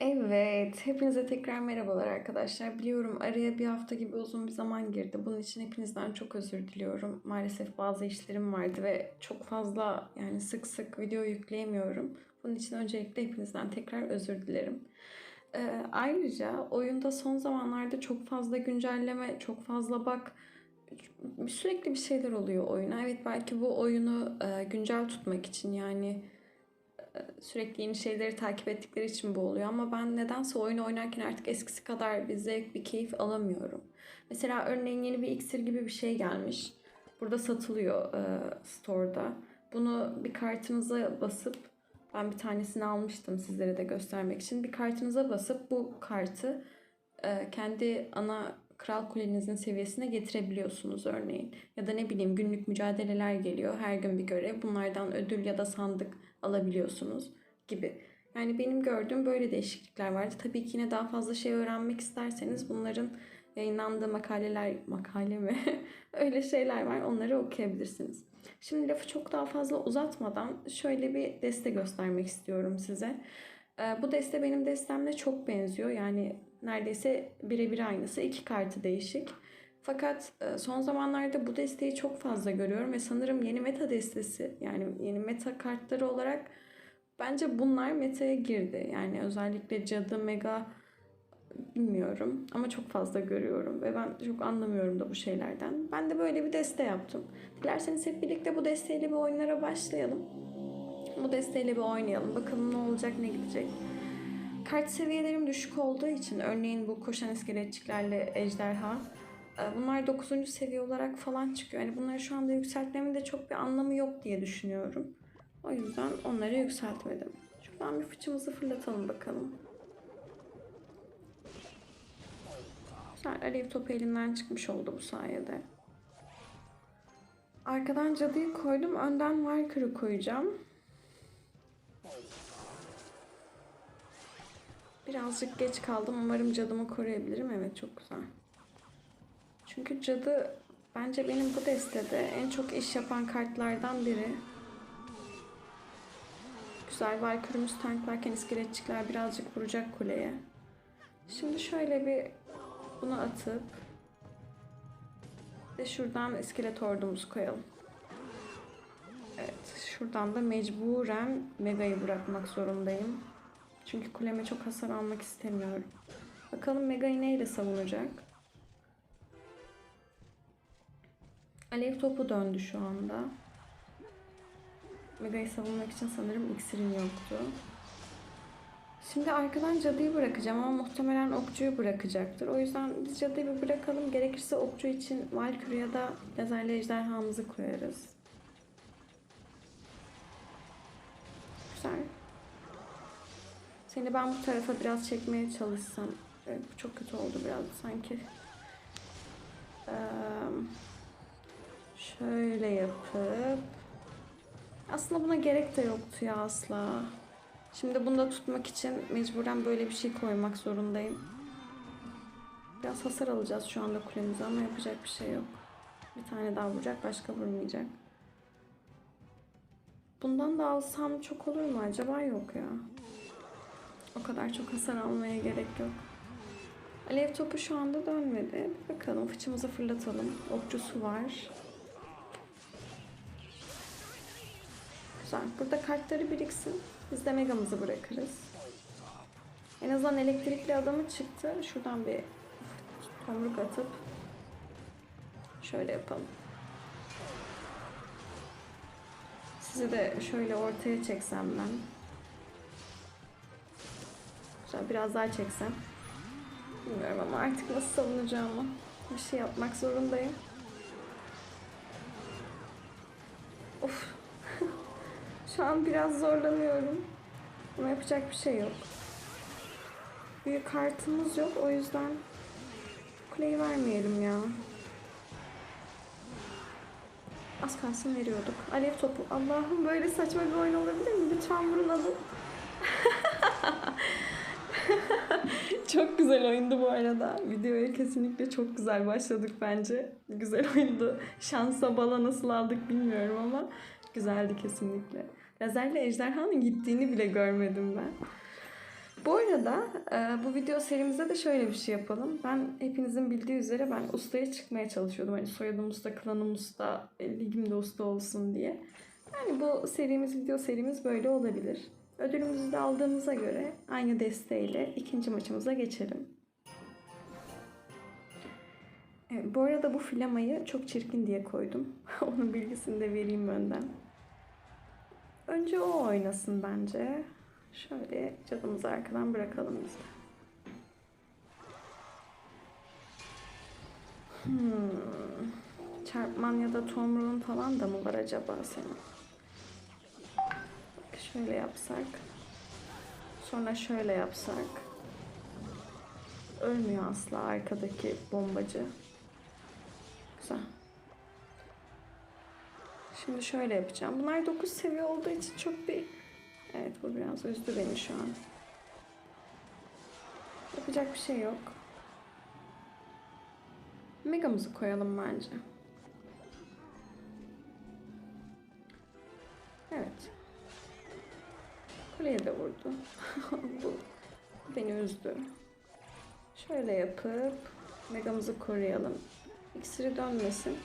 Evet, hepinize tekrar merhabalar arkadaşlar. Biliyorum araya bir hafta gibi uzun bir zaman girdi. Bunun için hepinizden çok özür diliyorum. Maalesef bazı işlerim vardı ve çok fazla yani sık sık video yükleyemiyorum. Bunun için öncelikle hepinizden tekrar özür dilerim. Ee, ayrıca oyunda son zamanlarda çok fazla güncelleme, çok fazla bak sürekli bir şeyler oluyor oyuna. Evet belki bu oyunu e, güncel tutmak için yani sürekli yeni şeyleri takip ettikleri için bu oluyor ama ben nedense oyunu oynarken artık eskisi kadar bir zevk, bir keyif alamıyorum. Mesela örneğin yeni bir iksir gibi bir şey gelmiş. Burada satılıyor e, store'da. Bunu bir kartınıza basıp ben bir tanesini almıştım sizlere de göstermek için. Bir kartınıza basıp bu kartı e, kendi ana kral kulenizin seviyesine getirebiliyorsunuz örneğin. Ya da ne bileyim günlük mücadeleler geliyor. Her gün bir görev. Bunlardan ödül ya da sandık alabiliyorsunuz gibi. Yani benim gördüğüm böyle değişiklikler vardı. Tabii ki yine daha fazla şey öğrenmek isterseniz bunların yayınlandığı makaleler, makale mi? Öyle şeyler var. Onları okuyabilirsiniz. Şimdi lafı çok daha fazla uzatmadan şöyle bir deste göstermek istiyorum size. Ee, Bu deste benim destemle çok benziyor. Yani neredeyse birebir aynısı. İki kartı değişik. Fakat e, son zamanlarda bu desteği çok fazla görüyorum ve sanırım yeni meta destesi yani yeni meta kartları olarak bence bunlar meta'ya girdi. Yani özellikle cadı, mega bilmiyorum ama çok fazla görüyorum ve ben çok anlamıyorum da bu şeylerden. Ben de böyle bir deste yaptım. Dilerseniz hep birlikte bu desteğiyle bir oyunlara başlayalım. Bu desteğiyle bir oynayalım. Bakalım ne olacak, ne gidecek. Kart seviyelerim düşük olduğu için örneğin bu koşan iskeletçiklerle ejderha bunlar 9. seviye olarak falan çıkıyor. Yani bunları şu anda yükseltmemin de çok bir anlamı yok diye düşünüyorum. O yüzden onları yükseltmedim. Şuradan bir fıçımızı fırlatalım bakalım. Güzel alev topu elinden çıkmış oldu bu sayede. Arkadan cadıyı koydum. Önden Valkyrie'ı koyacağım. Birazcık geç kaldım. Umarım cadımı koruyabilirim. Evet çok güzel. Çünkü cadı bence benim bu destede en çok iş yapan kartlardan biri. Güzel Valkyrie'miz tanklarken iskeletçikler birazcık vuracak kuleye. Şimdi şöyle bir bunu atıp ve şuradan iskelet ordumuzu koyalım. Evet, şuradan da mecburen Mega'yı bırakmak zorundayım. Çünkü kuleme çok hasar almak istemiyorum. Bakalım Mega'yı neyle savunacak? Alev topu döndü şu anda. Mega'yı savunmak için sanırım iksirin yoktu. Şimdi arkadan cadıyı bırakacağım ama muhtemelen okçuyu bırakacaktır. O yüzden biz cadıyı bir bırakalım. Gerekirse okçu için Valkyrie ya da lazerli ejderhamızı koyarız. Güzel. Seni ben bu tarafa biraz çekmeye çalışsam. Evet, bu çok kötü oldu biraz sanki. Şöyle yapıp aslında buna gerek de yoktu ya asla. Şimdi bunu da tutmak için mecburen böyle bir şey koymak zorundayım. Biraz hasar alacağız şu anda kulemize ama yapacak bir şey yok. Bir tane daha vuracak, başka vurmayacak. Bundan da alsam çok olur mu acaba? Yok ya. O kadar çok hasar almaya gerek yok. Alev topu şu anda dönmedi. Bir bakalım fıçımızı fırlatalım. Okçusu var. Güzel. Burada kartları biriksin. Biz de megamızı bırakırız. En azından elektrikli adamı çıktı. Şuradan bir tomruk atıp şöyle yapalım. Sizi de şöyle ortaya çeksem ben. Güzel biraz daha çeksem. Bilmiyorum ama artık nasıl savunacağımı bir şey yapmak zorundayım. Şu an biraz zorlanıyorum. Ama yapacak bir şey yok. Büyük kartımız yok o yüzden kuleyi vermeyelim ya. Az kalsın veriyorduk. Alev topu. Allah'ım böyle saçma bir oyun olabilir mi? Lütfen vurun alın. çok güzel oyundu bu arada. Videoya kesinlikle çok güzel başladık bence. Güzel oyundu. Şansa bala nasıl aldık bilmiyorum ama güzeldi kesinlikle. Lazerle ejderhanın gittiğini bile görmedim ben. Bu arada e, bu video serimizde de şöyle bir şey yapalım. Ben hepinizin bildiği üzere ben ustaya çıkmaya çalışıyordum. Hani soyadım usta, klanım usta, ligimde usta olsun diye. Yani bu serimiz, video serimiz böyle olabilir. Ödülümüzü de aldığımıza göre aynı desteğiyle ikinci maçımıza geçelim. Evet, bu arada bu flamayı çok çirkin diye koydum. Onun bilgisini de vereyim önden. Önce o oynasın bence. Şöyle cadımızı arkadan bırakalım biz de. Hmm. Çarpman ya da tomruğun falan da mı var acaba senin? Bak şöyle yapsak. Sonra şöyle yapsak. Ölmüyor asla arkadaki bombacı. Güzel. Şimdi şöyle yapacağım. Bunlar 9 seviye olduğu için çok bir... Evet bu biraz üzdü beni şu an. Yapacak bir şey yok. Megamızı koyalım bence. Evet. Kuleye de vurdu. bu beni üzdü. Şöyle yapıp megamızı koruyalım. İksiri dönmesin.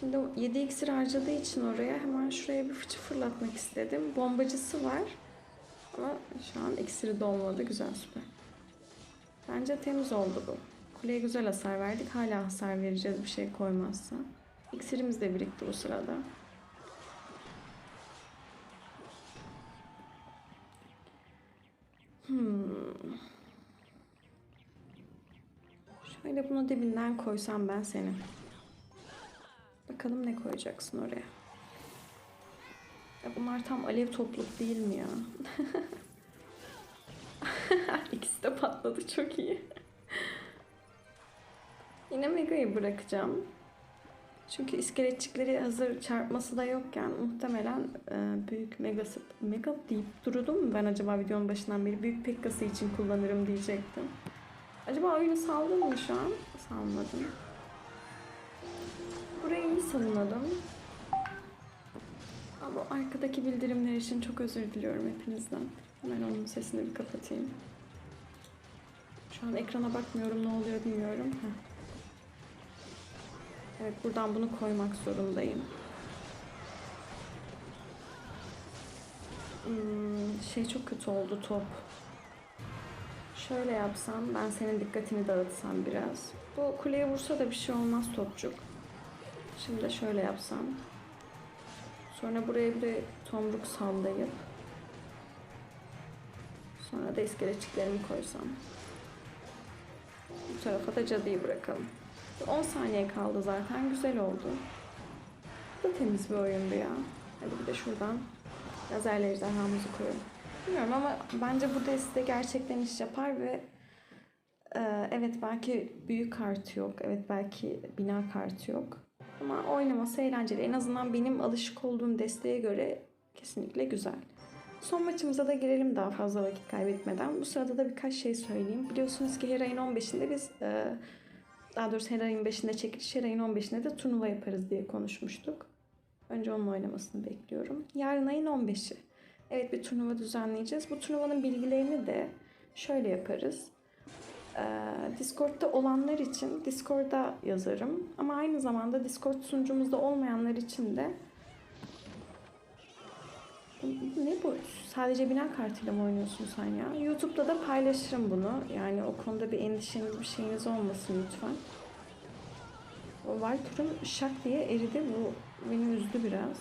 Şimdi 7 iksir harcadığı için oraya hemen şuraya bir fıçı fırlatmak istedim. Bombacısı var. Ama şu an iksiri dolmadı. Güzel süper. Bence temiz oldu bu. Kuleye güzel hasar verdik. Hala hasar vereceğiz bir şey koymazsa. İksirimiz de birikti bu sırada. Hmm. Şöyle bunu dibinden koysam ben senin. Bakalım ne koyacaksın oraya. Ya bunlar tam alev topluluk değil mi ya? İkisi de patladı çok iyi. Yine Mega'yı bırakacağım. Çünkü iskeletçikleri hazır çarpması da yokken muhtemelen e, büyük megası mega deyip durudum ben acaba videonun başından beri büyük pekkası için kullanırım diyecektim. Acaba oyunu saldım mı şu an? Salmadım. Burayı iyi savunadım. Ama arkadaki bildirimler için çok özür diliyorum hepinizden. Hemen onun sesini bir kapatayım. Şu an ekrana bakmıyorum ne oluyor bilmiyorum. Heh. Evet buradan bunu koymak zorundayım. Hmm, şey çok kötü oldu top. Şöyle yapsam ben senin dikkatini dağıtsam biraz. Bu kuleye vursa da bir şey olmaz topçuk. Şimdi de şöyle yapsam. Sonra buraya bir de tomruk sallayıp sonra da iskeletçiklerimi koysam. Bu tarafa da cadıyı bırakalım. 10 saniye kaldı zaten. Güzel oldu. Bu temiz bir oyundu ya. Hadi bir de şuradan lazerle ejderhamızı koyalım. Bilmiyorum ama bence bu deste gerçekten iş yapar ve e, evet belki büyük kartı yok. Evet belki bina kartı yok. Ama oynaması eğlenceli. En azından benim alışık olduğum desteğe göre kesinlikle güzel. Son maçımıza da girelim daha fazla vakit kaybetmeden. Bu sırada da birkaç şey söyleyeyim. Biliyorsunuz ki her ayın 15'inde biz e, daha doğrusu her ayın 5'inde çekiliş, her ayın 15'inde de turnuva yaparız diye konuşmuştuk. Önce onun oynamasını bekliyorum. Yarın ayın 15'i. Evet bir turnuva düzenleyeceğiz. Bu turnuvanın bilgilerini de şöyle yaparız. Ee, Discord'da olanlar için Discord'da yazarım. Ama aynı zamanda Discord sunucumuzda olmayanlar için de ne bu? Sadece bina kartıyla mı oynuyorsun sen ya? YouTube'da da paylaşırım bunu. Yani o konuda bir endişeniz, bir şeyiniz olmasın lütfen. O Valkyrie'm şak diye eridi. Bu beni üzdü biraz.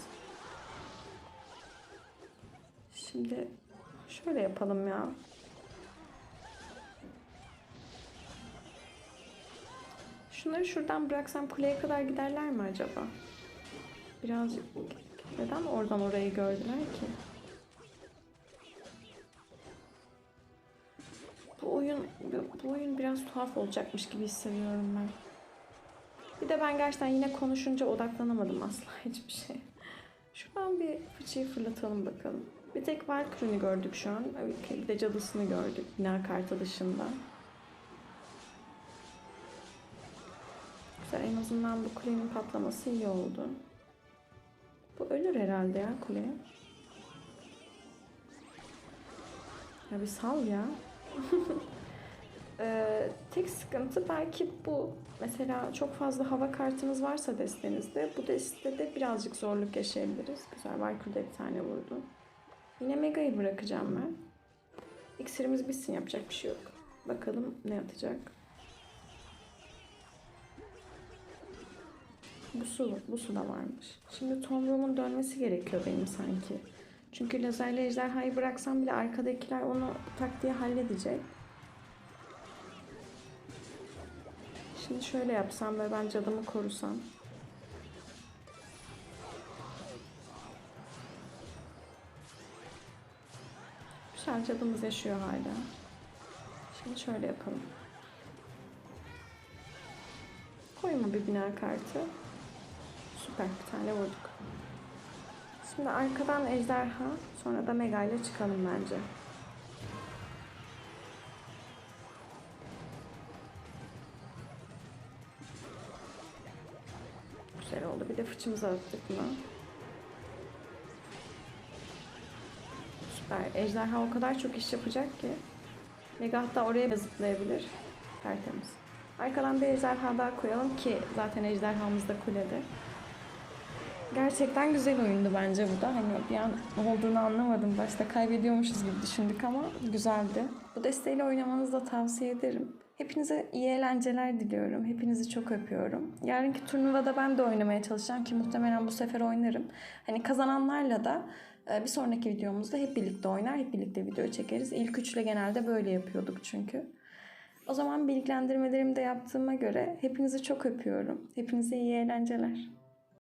Şimdi şöyle yapalım ya. Şunları şuradan bıraksam kuleye kadar giderler mi acaba? Birazcık neden oradan orayı gördüler ki? Bu oyun bu oyun biraz tuhaf olacakmış gibi hissediyorum ben. Bir de ben gerçekten yine konuşunca odaklanamadım asla hiçbir şey. Şuradan bir fıçıyı fırlatalım bakalım. Bir tek Valkyrie'ni gördük şu an. Bir de cadısını gördük bina kartı dışında. Güzel en azından bu kulenin patlaması iyi oldu. Bu ölür herhalde ya kule. Ya bir sal ya. Ee, tek sıkıntı belki bu. Mesela çok fazla hava kartınız varsa destenizde bu destede birazcık zorluk yaşayabiliriz. Güzel Valkyrie'de bir tane vurdu. Yine Mega'yı bırakacağım ben. İksirimiz bitsin yapacak bir şey yok. Bakalım ne atacak. Bu su, bu su da varmış. Şimdi Tom Room'un dönmesi gerekiyor benim sanki. Çünkü lazerle ejderhayı bıraksam bile arkadakiler onu tak diye halledecek. Şimdi şöyle yapsam ve ben cadımı korusam. Güzel cadımız yaşıyor hala. Şimdi şöyle yapalım. Koyma bir bina kartı. Süper bir tane vurduk. Şimdi arkadan ejderha sonra da mega ile çıkalım bence. Güzel oldu. Bir de fıçımızı attık mı? Süper. Ejderha o kadar çok iş yapacak ki. Mega hatta oraya zıplayabilir. Tertemiz. Arkadan bir ejderha daha koyalım ki zaten ejderhamız da kulede. Gerçekten güzel oyundu bence bu da. Hani bir an olduğunu anlamadım. Başta kaybediyormuşuz gibi düşündük ama güzeldi. Bu desteğiyle oynamanızı da tavsiye ederim. Hepinize iyi eğlenceler diliyorum. Hepinizi çok öpüyorum. Yarınki turnuvada ben de oynamaya çalışacağım ki muhtemelen bu sefer oynarım. Hani kazananlarla da e, bir sonraki videomuzda hep birlikte oynar, hep birlikte video çekeriz. İlk üçle genelde böyle yapıyorduk çünkü. O zaman bilgilendirmelerimi de yaptığıma göre hepinizi çok öpüyorum. Hepinize iyi eğlenceler.